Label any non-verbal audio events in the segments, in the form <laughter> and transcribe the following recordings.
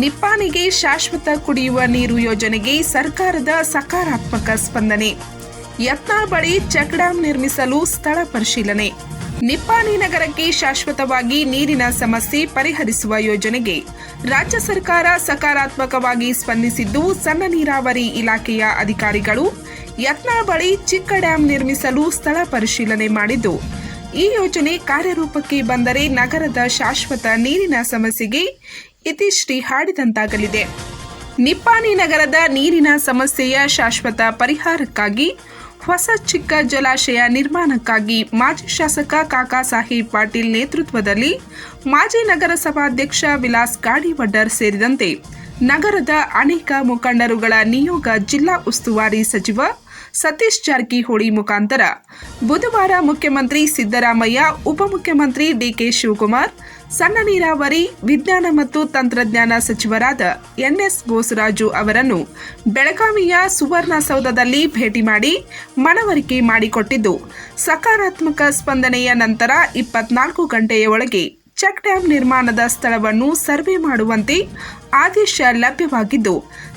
ನಿಪ್ಪಾಣಿಗೆ ಶಾಶ್ವತ ಕುಡಿಯುವ ನೀರು ಯೋಜನೆಗೆ ಸರ್ಕಾರದ ಸಕಾರಾತ್ಮಕ ಸ್ಪಂದನೆ. ಯತ್ನಾಳ್ ಬಳಿ ಚೆಕ್ ಡ್ಯಾಂ ನಿರ್ಮಿಸಲು ಸ್ಥಳ ಪರಿಶೀಲನೆ. ನಿಪ್ಪಾಣಿ ನಗರಕ್ಕೆ ಶಾಶ್ವತವಾಗಿ ನೀರಿನ ಸಮಸ್ಯೆ ಪರಿಹರಿಸುವ ಯೋಜನೆಗೆ ರಾಜ್ಯ ಸರ್ಕಾರ ಸಕಾರಾತ್ಮಕವಾಗಿ ಸ್ಪಂದಿಸಿದ್ದು ಸಣ್ಣ ನೀರಾವರಿ ಇಲಾಖೆಯ ಅಧಿಕಾರಿಗಳು ಯತ್ನಾಳ್ ಬಳಿ ಚಿಕ್ಕ ಡ್ಯಾಂ ನಿರ್ಮಿಸಲು ಸ್ಥಳ ಪರಿಶೀಲನೆ ಮಾಡಿದ್ದು, ಈ ಯೋಜನೆ ಕಾರ್ಯರೂಪಕ್ಕೆ ಬಂದರೆ ನಗರದ ಶಾಶ್ವತ ನೀರಿನ ಸಮಸ್ಯೆಗೆ ಇತಿಶ್ರೀ ಹಾಡಿದಂತಾಗಲಿದೆ. ನಿಪ್ಪಾಣಿ ನಗರದ ನೀರಿನ ಸಮಸ್ಯೆಯ ಶಾಶ್ವತ ಪರಿಹಾರಕ್ಕಾಗಿ, ಹೊಸ ಚಿಕ್ಕ ಜಲಾಶಯ ನಿರ್ಮಾಣಕ್ಕಾಗಿ ಮಾಜಿ ಶಾಸಕ ಕಾಕಾ ಸಾಹೇಬ್ ಪಾಟೀಲ್ ನೇತೃತ್ವದಲ್ಲಿ ಮಾಜಿ ನಗರಸಭಾಧ್ಯಕ್ಷ ವಿಲಾಸ್ ಗಾಡಿವಡ್ಡರ್ ಸೇರಿದಂತೆ ನಗರದ ಅನೇಕ ಮುಖಂಡರುಗಳ ನಿಯೋಗ ಜಿಲ್ಲಾ ಉಸ್ತುವಾರಿ ಸಚಿವ ಸತೀಶ್ ಜಾರಕಿಹೊಳಿ ಮುಖಾಂತರ ಬುಧವಾರ ಮುಖ್ಯಮಂತ್ರಿ ಸಿದ್ದರಾಮಯ್ಯ, ಉಪಮುಖ್ಯಮಂತ್ರಿ ಡಿಕೆ ಶಿವಕುಮಾರ್ ಸಣ್ಣ ನೀರಾವರಿ, ವಿಜ್ಞಾನ ಮತ್ತು ತಂತ್ರಜ್ಞಾನ ಸಚಿವರಾದ ಎನ್ಎಸ್ ಬೋಸರಾಜು ಅವರನ್ನು ಬೆಳಗಾವಿಯ ಸುವರ್ಣಸೌಧದಲ್ಲಿ ಭೇಟಿ ಮಾಡಿ ಮನವರಿಕೆ ಮಾಡಿಕೊಟ್ಟಿದ್ದು, ಸಕಾರಾತ್ಮಕ ಸ್ಪಂದನೆಯ ನಂತರ ಇಪ್ಪತ್ನಾಲ್ಕು ಗಂಟೆಯ ಒಳಗೆ ಚೆಕ್ ಡ್ಯಾಂ ನಿರ್ಮಾಣದ ಸ್ಥಳವನ್ನು ಸರ್ವೆ ಮಾಡುವಂತೆ ಆದೇಶ ಲಭ್ಯವಾಗಿದ್ದು,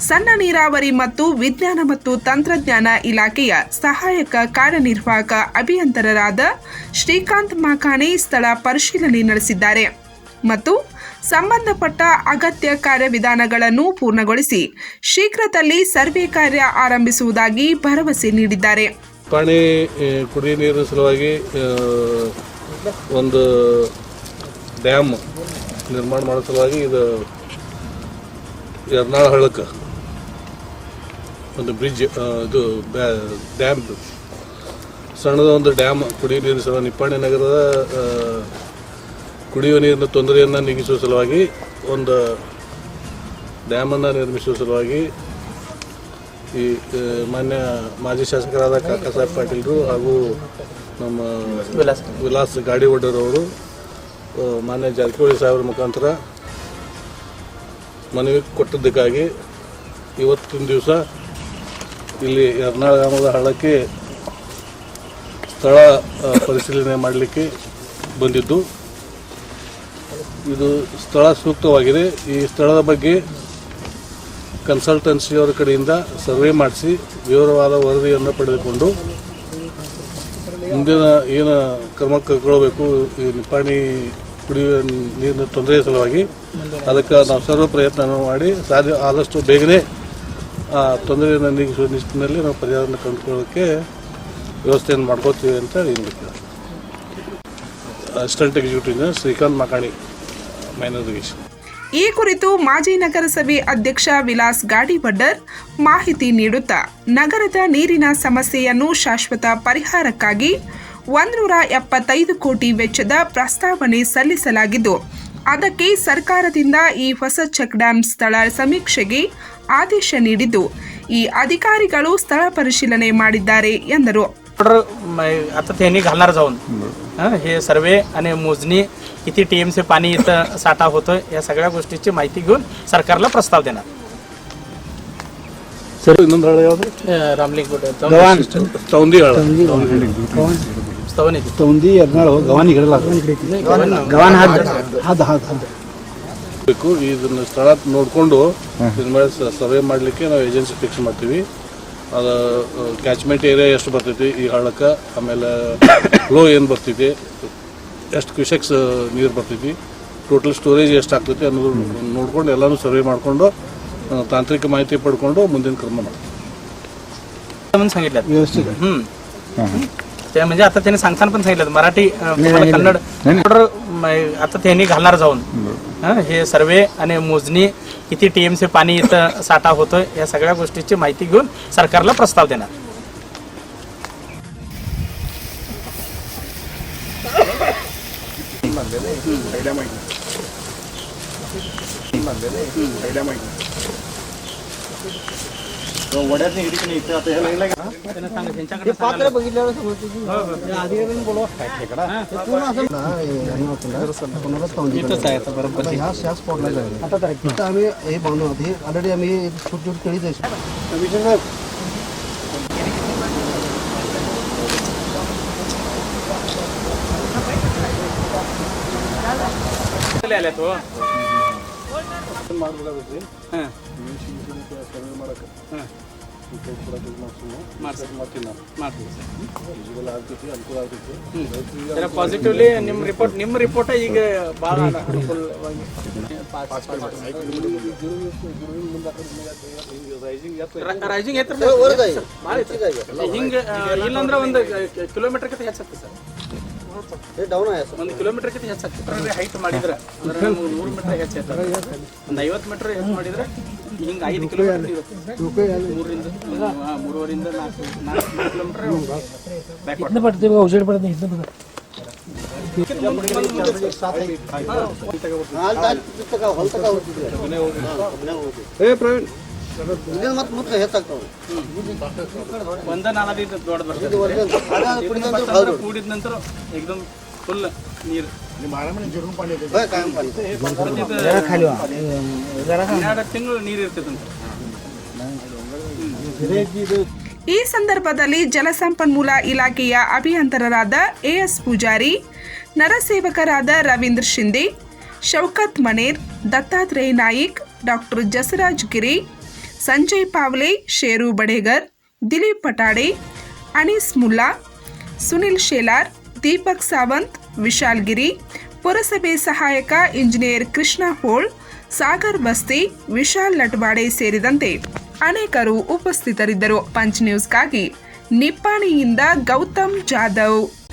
ಸಣ್ಣ ನೀರಾವರಿ ಮತ್ತು ವಿಜ್ಞಾನ ಮತ್ತು ತಂತ್ರಜ್ಞಾನ ಇಲಾಖೆಯ ಸಹಾಯಕ ಕಾರ್ಯನಿರ್ವಾಹಕ ಅಭಿಯಂತರರಾದ ಶ್ರೀಕಾಂತ್ ಮಾಕಾಣೆ ಸ್ಥಳ ಪರಿಶೀಲನೆ ನಡೆಸಿದ್ದಾರೆ. ಮತ್ತು ಸಂಬಂಧಪಟ್ಟ ಅಗತ್ಯ ಕಾರ್ಯವಿಧಾನಗಳನ್ನು ಪೂರ್ಣಗೊಳಿಸಿ ಶೀಘ್ರದಲ್ಲಿ ಸರ್ವೆ ಕಾರ್ಯ ಆರಂಭಿಸುವುದಾಗಿ ಭರವಸೆ ನೀಡಿದ್ದಾರೆ. ಪಾಣಿ ಕುಡಿಯ ನೀರಿನ ಸಲುವಾಗಿ ಒಂದು ಡ್ಯಾಮ್ ನಿರ್ಮಾಣ ಮಾಡೋ ಸಲುವಾಗಿ ಇದು ಎರ್ನಾಳ ಹಳ್ಳಕ್ಕೆ ಒಂದು ಬ್ರಿಡ್ಜ್ ಇದು ಡ್ಯಾಮ್ ಸಣ್ಣದ ಒಂದು ಡ್ಯಾಮ್ ಕುಡಿಯುವ ನೀರಿನ ಸಲುವಾಗಿ ನಿಪ್ಪಾಣಿ ನಗರದ ಕುಡಿಯುವ ನೀರಿನ ತೊಂದರೆಯನ್ನು ನೀಗಿಸುವ ಸಲುವಾಗಿ ಒಂದು ಡ್ಯಾಮನ್ನು ನಿರ್ಮಿಸುವ ಸಲುವಾಗಿ ಈ ಮಾನ್ಯ ಮಾಜಿ ಶಾಸಕರಾದ ಕಾಕಾ ಸಾಹೇಬ್ ಪಾಟೀಲ್ರು ಹಾಗೂ ನಮ್ಮ ವಿಲಾಸ್ ಗಾಡಿ ಒಡ್ಡರವರು ಮಾನ್ಯ ಜಾರಕಿಹೊಳಿ ಸಾಹೇಬ್ರ ಮುಖಾಂತರ ಮನವಿ ಕೊಟ್ಟಿದ್ದಕ್ಕಾಗಿ ಇವತ್ತಿನ ದಿವಸ ಇಲ್ಲಿ ಎರ್ನಾಳ ಗ್ರಾಮದ ಹಳ್ಳಕ್ಕೆ ಸ್ಥಳ ಪರಿಶೀಲನೆ ಮಾಡಲಿಕ್ಕೆ ಬಂದಿದ್ದು. ಇದು ಸ್ಥಳ ಸೂಕ್ತವಾಗಿದೆ. ಈ ಸ್ಥಳದ ಬಗ್ಗೆ ಕನ್ಸಲ್ಟೆನ್ಸಿಯವರ ಕಡೆಯಿಂದ ಸರ್ವೆ ಮಾಡಿಸಿ ವಿವರವಾದ ವರದಿಯನ್ನು ಪಡೆದುಕೊಂಡು ಮುಂದಿನ ಏನು ಕ್ರಮ ಕೈಗೊಳ್ಳಬೇಕು, ಈ ನಿಪ್ಪಾಣಿ ಕುಡಿಯುವ ನೀರಿನ ತೊಂದರೆ ಸಲುವಾಗಿ ಅದಕ್ಕೆ ನಾವು ಸರ್ವ ಪ್ರಯತ್ನ ಮಾಡಿ ಸಾಧ್ಯ ಆದಷ್ಟು ಬೇಗನೆ ಆ ತೊಂದರೆಯನ್ನು ನೀಗಿಸುವ ನಿಟ್ಟಿನಲ್ಲಿ ನಾವು ಪರಿಹಾರವನ್ನು ಕಂಡುಕೊಳ್ಳೋಕ್ಕೆ ವ್ಯವಸ್ಥೆಯನ್ನು ಮಾಡ್ಕೋತೀವಿ ಅಂತ ಹೇಳಿ assistant executive engineer Shrikanth Makani. ಈ ಕುರಿತು ಮಾಜಿ ನಗರಸಭೆ ಅಧ್ಯಕ್ಷ ವಿಲಾಸ್ ಗಾಡಿಬಡ್ಡರ್ ಮಾಹಿತಿ ನೀಡುತ್ತಾ ನಗರದ ನೀರಿನ ಸಮಸ್ಯೆಯನ್ನು ಶಾಶ್ವತ ಪರಿಹಾರಕ್ಕಾಗಿ ಒಂದೂರ ಎಪ್ಪತ್ತೈದು ಕೋಟಿ ವೆಚ್ಚದ ಪ್ರಸ್ತಾವನೆ ಸಲ್ಲಿಸಲಾಗಿದ್ದು ಅದಕ್ಕೆ ಸರ್ಕಾರದಿಂದ ಈ ಹೊಸ ಚೆಕ್ ಡ್ಯಾಂ ಸ್ಥಳ ಸಮೀಕ್ಷೆಗೆ ಆದೇಶ ನೀಡಿದ್ದು ಈ ಅಧಿಕಾರಿಗಳು ಸ್ಥಳ ಪರಿಶೀಲನೆ ಮಾಡಿದ್ದಾರೆ ಎಂದರು. ऑर्डर म- आता त्यांनी घालणार जाऊन हं, हे सर्वे आणि मोजणी किती टी एम चे पाणी इथं साठा होतोय या सगळ्या गोष्टीची माहिती घेऊन सरकारला प्रस्ताव देणार ಸರ್ ಇನ್ನೊಂದು ಹಳ್ಳಿ ಯಾವುದು रामलिंग ಚೌಂದಿ ಹಳ್ಳ स्तवन येते तोंदी यरनाळ गव्हाण इकडे गव्हाण हात हात हात हात ಬೇಕು ಇದನ್ನ ಸ್ಥಳ ನೋಡಿಕೊಂಡು ಇದ್ರ ಮೇಲೆ ಸರ್ವೆ ಮಾಡಲಿಕ್ಕೆ ನಾವು ಏಜೆನ್ಸಿ ಫಿಕ್ಸ್ ಮಾಡ್ತೀವಿ ಅದು ಕ್ಯಾಚ್ಮೆಂಟ್ ಏರಿಯಾ ಎಷ್ಟು ಬರ್ತೈತಿ ಈ ಹಳ್ಳಕ್ಕೆ ಆಮೇಲೆ <coughs> ಫ್ಲೋ ಏನು ಬರ್ತೈತಿ ಎಷ್ಟು ಕ್ಯೂಸೆಕ್ಸ್ ನೀರು ಬರ್ತೈತಿ ಟೋಟಲ್ ಸ್ಟೋರೇಜ್ ಎಷ್ಟು ಆಗ್ತೈತಿ ಅನ್ನೋದು ನೋಡ್ಕೊಂಡು ಎಲ್ಲನೂ ಸರ್ವೆ ಮಾಡಿಕೊಂಡು ತಾಂತ್ರಿಕ ಮಾಹಿತಿ ಪಡ್ಕೊಂಡು ಮುಂದಿನ ಕ್ರಮ ಮಾಡ್ತೀವಿ म्हणून सांगितलं व्यवस्थित हम्म. ते म्हणजे आता त्यांनी सांगताना पण सांगितलं मराठी अं, तुम्हाला कन्नड ऑर्डर म- आता त्यांनी घालणार जाऊन हं, हे सर्वे आणि मोजणी किती टी एम चे पाणी इथं साठा होतोय या सगळ्या गोष्टीची माहिती घेऊन सरकारला प्रस्ताव देणार. वड्यात नाही की आता ह्याला गेला का त्यांच्याकडे पात्र बघितल्यावर समजते की अधिकाऱ्यांनी बोलवा. काय खेकडा ते ह्या शास पडला आता तर आम्ही हे बांधू आहोत. ऑलरेडी आम्ही छोटी छोटी केळी जायचो ಮಾಡ್ಬೇಕಾಗುತ್ತೆ. ಹಾಂ. ಸರ್ವೆ ಮಾಡಕ್ಕೆ ಹಾಂ ಪಾಸಿಟಿವ್ಲಿ ನಿಮ್ಮ ರಿಪೋರ್ಟ್ ನಿಮ್ಮ ರಿಪೋರ್ಟ್ ಈಗ ಭಾಳ ಅನುಕೂಲವಾಗಿ ರೈಸಿಂಗ್ ಎತ್ತರ ಹಿಂಗೆ ಇಲ್ಲಂದ್ರೆ ಒಂದು ಕಿಲೋಮೀಟರ್ ಕತೆ ಹೆಚ್ಚಾಗ್ತದೆ ಸರ್. ಡೌನ್ ಒಂದು ಕಿಲೋಮೀಟರ್ಗಿಂತ ಹೆಚ್ಚಾಗ್ತದೆ ಹೈಟ್ ಮಾಡಿದ್ರೆ ಅಂದ್ರೆ ನೂರು ಮೀಟರ್ ಹೆಚ್ಚಾಯ್ತದೆ ಒಂದು ಐವತ್ತು ಮೀಟರ್ ಹೆಚ್ಚು ಮಾಡಿದ್ರೆ ಹಿಂಗೆ ಐದು ಕಿಲೋಮೀಟರ್ ಮೂರರಿಂದ ಮೂರುವರಿಂದ ನಾಲ್ಕು ಕಿಲೋಮೀಟರ್ ಔಷಧಿ ಬರ್ತದೆ ಏ ಪ್ರವೀಣ್. ಇಲ್ಲಿಂದ ಮತ್ತೆ ಮತ್ತೆ ಹೆಚ್ಚಾಗ್ತಾವ ಒಂದ ನಾಲ್ಕು ದೊಡ್ಡದು ಬರ್ತದೆ ಇದು ವರ್ಷ ಆಗ ಕುಡಿದಂತ ಅಂದ್ರೆ ಕೂಡಿದ ನಂತರ ಏಕದಮ್ ಫುಲ್ ನೀರು होय कायम पाणी खाली वा जरा ಹನ್ನೆರಡು ತಿಂಗಳು ನೀರು ಇರ್ತದಂತ ಈ ಸಂದರ್ಭದಲ್ಲಿ ಜಲಸಂಪನ್ಮೂಲ ಇಲಾಖೆಯ ಅಭಿಯಂತರರಾದ ಎಎಸ್ ಪೂಜಾರಿ ನರಸೇವಕರಾದ ರವೀಂದ್ರ ಶಿಂದೆ ಶೌಕತ್ ಮನೇರ್ ದತ್ತಾತ್ರೇಯ ನಾಯಿಕ್ ಡಾಕ್ಟರ್ ಜಸರಾಜ್ ಗಿರಿ ಸಂಜಯ್ ಪಾವ್ಲೆ, ಶೇರು ಬಡೇಗರ್, ದಿಲೀಪ್ ಪಟಾಡೆ, ಅನೀಸ್ ಮುಲ್ಲಾ, ಸುನಿಲ್ ಶೇಲಾರ್, ದೀಪಕ್ ಸಾವಂತ್, ವಿಶಾಲ್ ಗಿರಿ, ಪುರಸಭೆ ಸಹಾಯಕ ಇಂಜಿನಿಯರ್ ಕೃಷ್ಣ ಹೋಳ್, ಸಾಗರ್ ಬಸ್ತಿ, ವಿಶಾಲ್ ಲಟ್ವಾಡೆ ಸೇರಿದಂತೆ ಅನೇಕರು ಉಪಸ್ಥಿತರಿದ್ದರು. ಪಂಚ್ ನ್ಯೂಸ್ಗಾಗಿ ನಿಪ್ಪಾಣಿಯಿಂದ ಗೌತಮ್ ಜಾಧವ್.